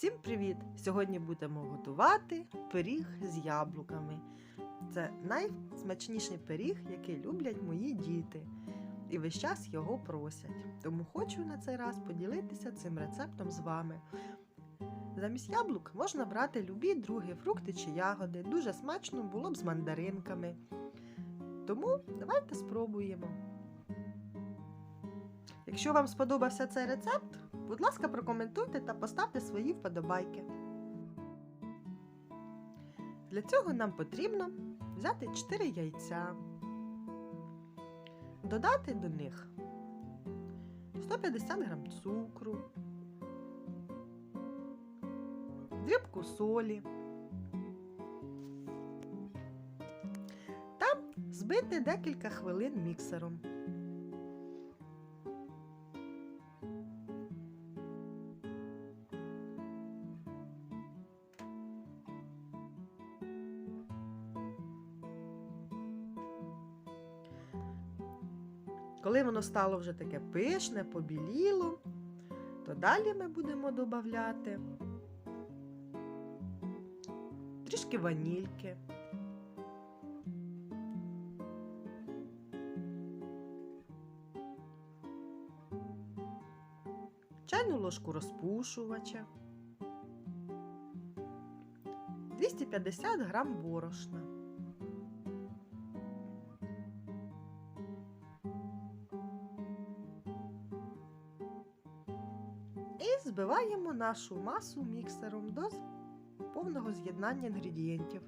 Всім привіт! Сьогодні будемо готувати пиріг з яблуками. Це найсмачніший пиріг, який люблять мої діти. І весь час його просять. Тому хочу на цей раз поділитися цим рецептом з вами. Замість яблук можна брати любі другі фрукти чи ягоди. Дуже смачно було б з мандаринками. Тому давайте спробуємо. Якщо вам сподобався цей рецепт, будь ласка, прокоментуйте та поставте свої вподобайки. Для цього нам потрібно взяти 4 яйця, додати до них 150 г цукру, дрібку солі та збити декілька хвилин міксером. Коли воно стало вже таке пишне, побіліло, то далі ми будемо додавати трішки ванільки. Чайну ложку розпушувача, 250 грам борошна. І збиваємо нашу масу міксером до повного з'єднання інгредієнтів.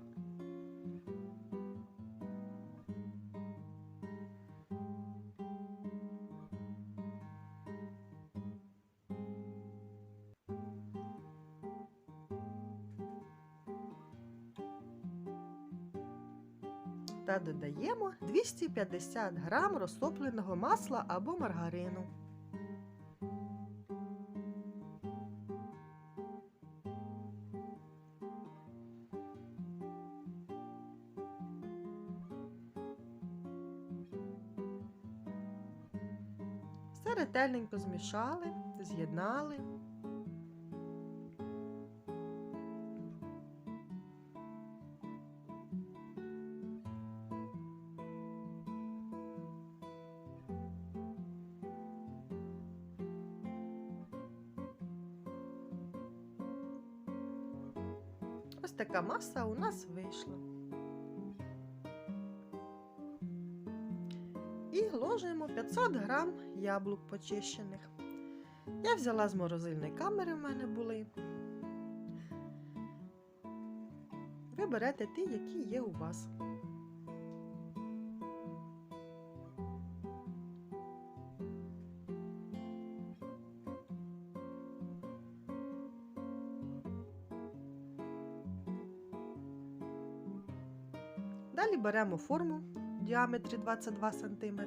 Та додаємо 250 грам розтопленого масла або маргарину. Все ретельненько змішали, з'єднали. Ось така маса у нас вийшла. І ложимо 500 грам яблук почищених. Я взяла з морозильної камери, в мене були. Ви берете ті, які є у вас. Далі беремо форму в діаметрі 22 см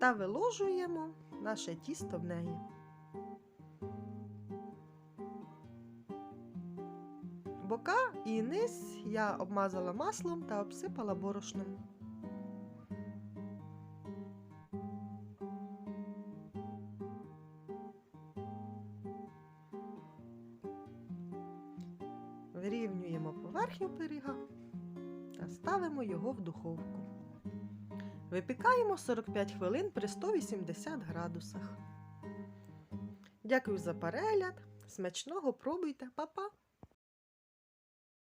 та виложуємо наше тісто в неї. Бока і низ я обмазала маслом та обсипала борошном. Вирівнюємо поверхню пиріга та ставимо його в духовку. Випікаємо 45 хвилин при 180 градусах. Дякую за перегляд. Смачного пробуйте, Па-па!